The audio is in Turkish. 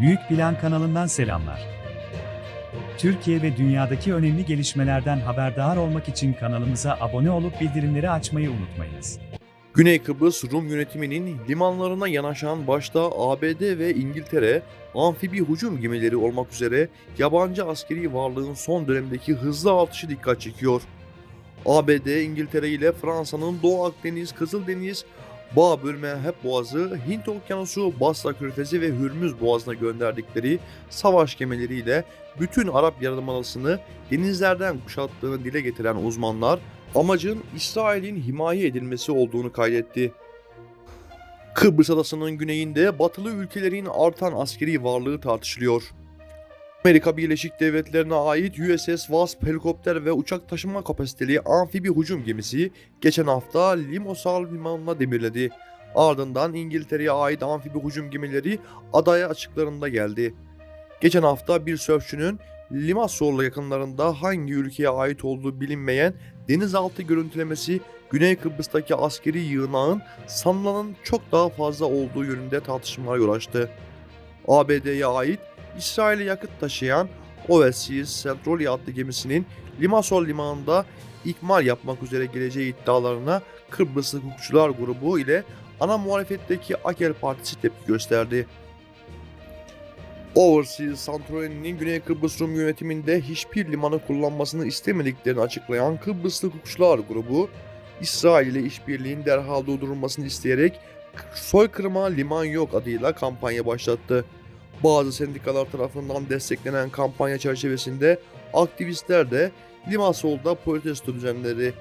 Büyük Plan kanalından selamlar. Türkiye ve dünyadaki önemli gelişmelerden haberdar olmak için kanalımıza abone olup bildirimleri açmayı unutmayınız. Güney Kıbrıs Rum yönetiminin limanlarına yanaşan başta ABD ve İngiltere amfibi hücum gemileri olmak üzere yabancı askeri varlığın son dönemdeki hızlı artışı dikkat çekiyor. ABD, İngiltere ile Fransa'nın Doğu Akdeniz, Kızıldeniz, Bağ Hep Boğazı, Hint Okyanusu, Basra Körfezi ve Hürmüz Boğazı'na gönderdikleri savaş gemileriyle bütün Arap Yarımadası'nı denizlerden kuşattığını dile getiren uzmanlar amacın İsrail'in himaye edilmesi olduğunu kaydetti. Kıbrıs adasının güneyinde batılı ülkelerin artan askeri varlığı tartışılıyor. Amerika Birleşik Devletleri'ne ait USS Wasp helikopter ve uçak taşıma kapasiteli amfibi hücum gemisi geçen hafta Limassol limanına demirledi. Ardından İngiltere'ye ait amfibi hücum gemileri adaya açıklarında geldi. Geçen hafta bir sörfçünün Limassol yakınlarında hangi ülkeye ait olduğu bilinmeyen denizaltı görüntülemesi Güney Kıbrıs'taki askeri yığınağın sanılanın çok daha fazla olduğu yönünde tartışmalara yol açtı. ABD'ye ait İsrail'e yakıt taşıyan Overseas Centralia adlı gemisinin Limassol limanında ikmal yapmak üzere geleceği iddialarına Kıbrıslı hukukçular grubu ile ana muhalefetteki Akel Partisi tepki gösterdi. Overseas Santorini'nin Güney Kıbrıs Rum yönetiminde hiçbir limanı kullanmasını istemediklerini açıklayan Kıbrıslı hukukçular grubu, İsrail ile işbirliğinin derhal durdurulmasını isteyerek soykırıma liman yok adıyla kampanya başlattı. Bazı sendikalar tarafından desteklenen kampanya çerçevesinde aktivistler de Limassol'da protesto düzenleri.